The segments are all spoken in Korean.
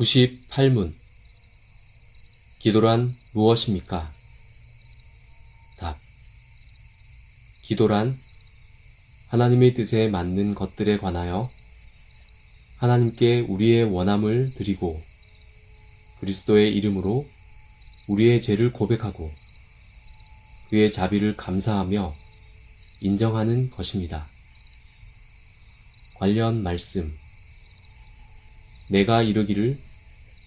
98문 기도란 무엇입니까? 답 기도란 하나님의 뜻에 맞는 것들에 관하여 하나님께 우리의 원함을 드리고 그리스도의 이름으로 우리의 죄를 고백하고 그의 자비를 감사하며 인정하는 것입니다. 관련 말씀 내가 이르기를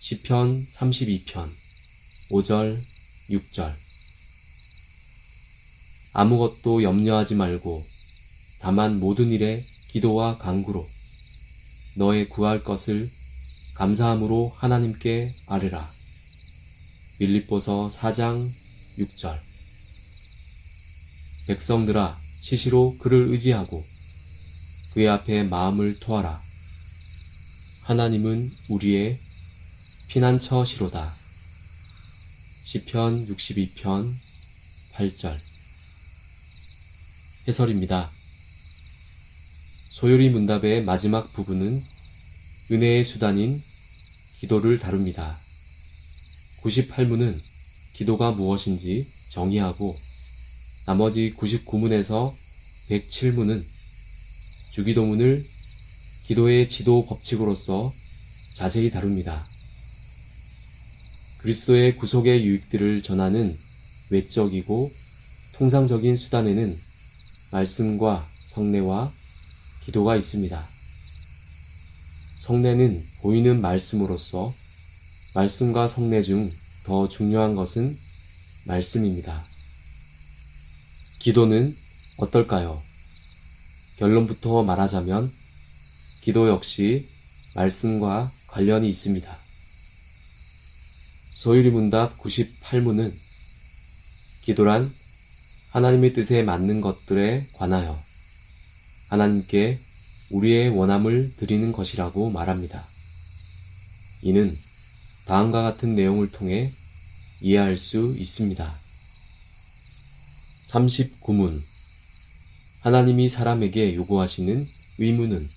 시편 32편 5절 6절 아무것도 염려하지 말고 다만 모든 일에 기도와 간구로 너의 구할 것을 감사함으로 하나님께 아뢰라. 빌립보서 4장 6절 백성들아 시시로 그를 의지하고 그의 앞에 마음을 토하라. 하나님은 우리의 피난처 시로다. 시편 62편 8절 해설입니다. 소요리 문답의 마지막 부분은 은혜의 수단인 기도를 다룹니다. 98문은 기도가 무엇인지 정의하고 나머지 99문에서 107문은 주기도문을 기도의 지도 법칙으로서 자세히 다룹니다. 그리스도의 구속의 유익들을 전하는 외적이고 통상적인 수단에는 말씀과 성례와 기도가 있습니다. 성례는 보이는 말씀으로서 말씀과 성례 중 더 중요한 것은 말씀입니다. 기도는 어떨까요? 결론부터 말하자면 기도 역시 말씀과 관련이 있습니다. 소유리 문답 98문은 기도란 하나님의 뜻에 맞는 것들에 관하여 하나님께 우리의 원함을 드리는 것이라고 말합니다. 이는 다음과 같은 내용을 통해 이해할 수 있습니다. 39문 하나님이 사람에게 요구하시는 의무는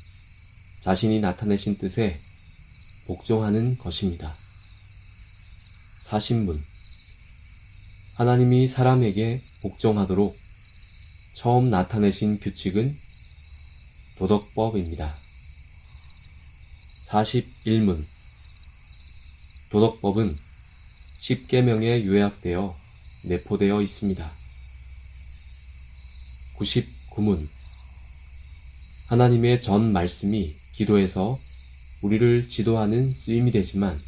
자신이 나타내신 뜻에 복종하는 것입니다. 40문 하나님이 사람에게 복종하도록 처음 나타내신 규칙은 도덕법입니다. 41문 도덕법은 10계명에 요약되어 내포되어 있습니다. 99문 하나님의 전 말씀이 기도에서 우리를 지도하는 쓰임이 되지만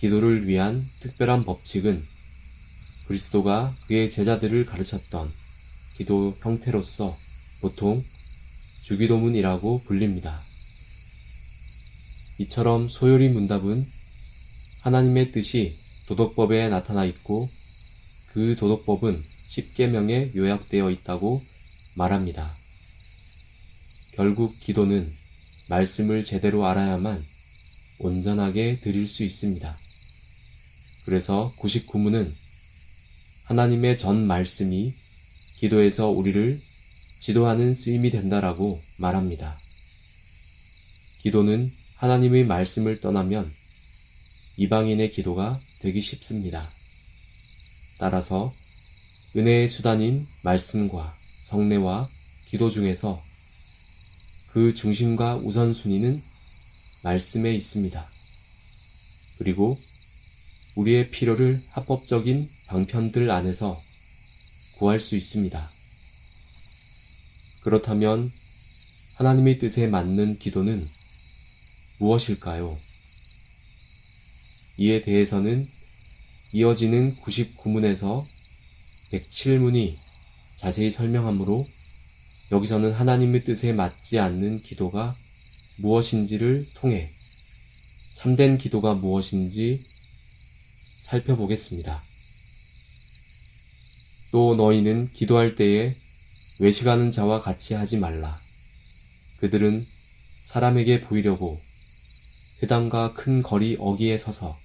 기도를 위한 특별한 법칙은 그리스도가 그의 제자들을 가르쳤던 기도 형태로서 보통 주기도문이라고 불립니다. 이처럼 소요리 문답은 하나님의 뜻이 도덕법에 나타나 있고 그 도덕법은 10계명에 요약되어 있다고 말합니다. 결국 기도는 말씀을 제대로 알아야만 온전하게 드릴 수 있습니다. 그래서 99문은 하나님의 전 말씀이 기도에서 우리를 지도하는 쓰임이 된다라고 말합니다. 기도는 하나님의 말씀을 떠나면 이방인의 기도가 되기 쉽습니다. 따라서 은혜의 수단인 말씀과 성례와 기도 중에서 그 중심과 우선순위는 말씀에 있습니다. 그리고 우리의 필요를 합법적인 방편들 안에서 구할 수 있습니다. 그렇다면 하나님의 뜻에 맞는 기도는 무엇일까요? 이에 대해서는 이어지는 99문에서 107문이 자세히 설명하므로 여기서는 하나님의 뜻에 맞지 않는 기도가 무엇인지를 통해 참된 기도가 무엇인지 살펴보겠습니다. 또 너희는 기도할 때에 외식하는 자와 같이 하지 말라. 그들은 사람에게 보이려고 회당과 큰 거리 어기에 서서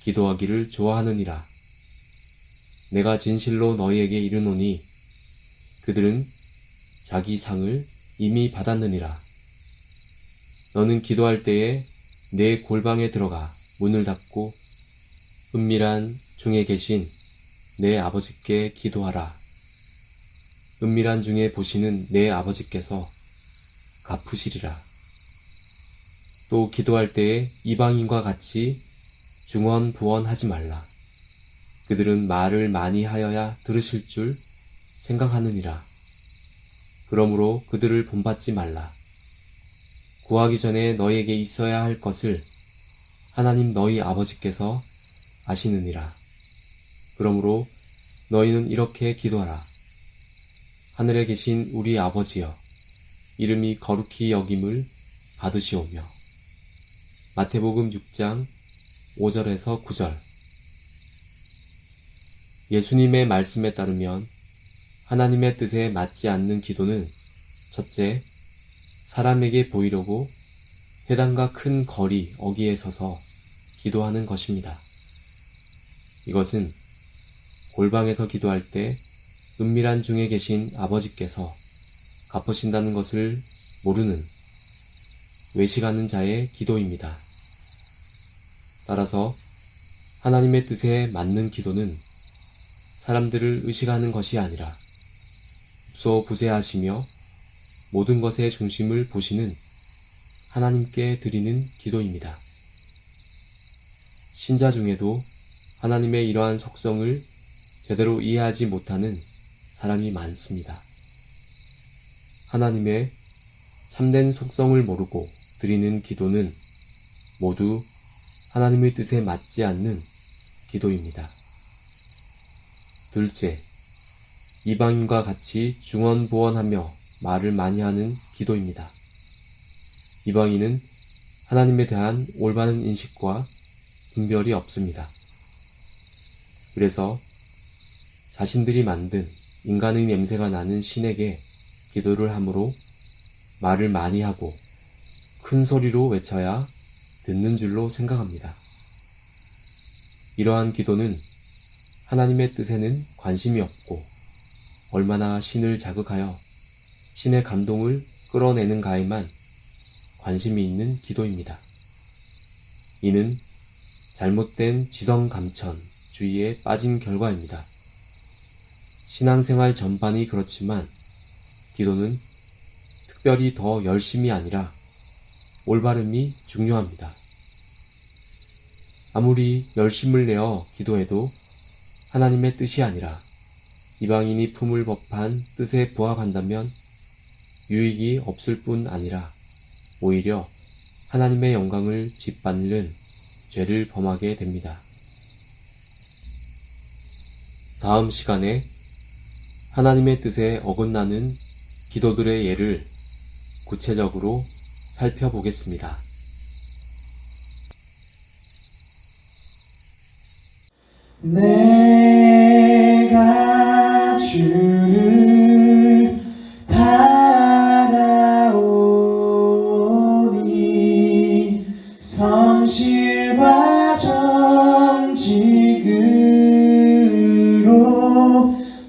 기도하기를 좋아하느니라. 내가 진실로 너희에게 이르노니 그들은 자기 상을 이미 받았느니라. 너는 기도할 때에 내 골방에 들어가 문을 닫고 은밀한 중에 계신 내 아버지께 기도하라. 은밀한 중에 보시는 내 아버지께서 갚으시리라. 또 기도할 때에 이방인과 같이 중언부언하지 말라. 그들은 말을 많이 하여야 들으실 줄 생각하느니라. 그러므로 그들을 본받지 말라. 구하기 전에 너희에게 있어야 할 것을 하나님 너희 아버지께서 아시느니라. 그러므로 너희는 이렇게 기도하라. 하늘에 계신 우리 아버지여, 이름이 거룩히 여김을 받으시오며. 마태복음 6장 5절에서 9절. 예수님의 말씀에 따르면 하나님의 뜻에 맞지 않는 기도는 첫째, 사람에게 보이려고 회당과 큰 거리 어기에 서서 기도하는 것입니다. 이것은 골방에서 기도할 때 은밀한 중에 계신 아버지께서 갚으신다는 것을 모르는 외식하는 자의 기도입니다. 따라서 하나님의 뜻에 맞는 기도는 사람들을 의식하는 것이 아니라 부소부재하시며 모든 것의 중심을 보시는 하나님께 드리는 기도입니다. 신자 중에도 하나님의 이러한 속성을 제대로 이해하지 못하는 사람이 많습니다. 하나님의 참된 속성을 모르고 드리는 기도는 모두 하나님의 뜻에 맞지 않는 기도입니다. 둘째, 이방인과 같이 중언부언하며 말을 많이 하는 기도입니다. 이방인은 하나님에 대한 올바른 인식과 분별이 없습니다. 그래서 자신들이 만든 인간의 냄새가 나는 신에게 기도를 하므로 말을 많이 하고 큰 소리로 외쳐야 듣는 줄로 생각합니다. 이러한 기도는 하나님의 뜻에는 관심이 없고 얼마나 신을 자극하여 신의 감동을 끌어내는가에만 관심이 있는 기도입니다. 이는 잘못된 지성 감천 주의에 빠진 결과입니다. 신앙생활 전반이 그렇지만 기도는 특별히 더 열심이 아니라 올바름이 중요합니다. 아무리 열심을 내어 기도해도 하나님의 뜻이 아니라 이방인이 품을 법한 뜻에 부합한다면 유익이 없을 뿐 아니라 오히려 하나님의 영광을 짓밟는 죄를 범하게 됩니다. 다음 시간에 하나님의 뜻에 어긋나는 기도들의 예를 구체적으로 살펴보겠습니다. 내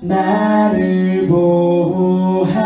나를 보호하소서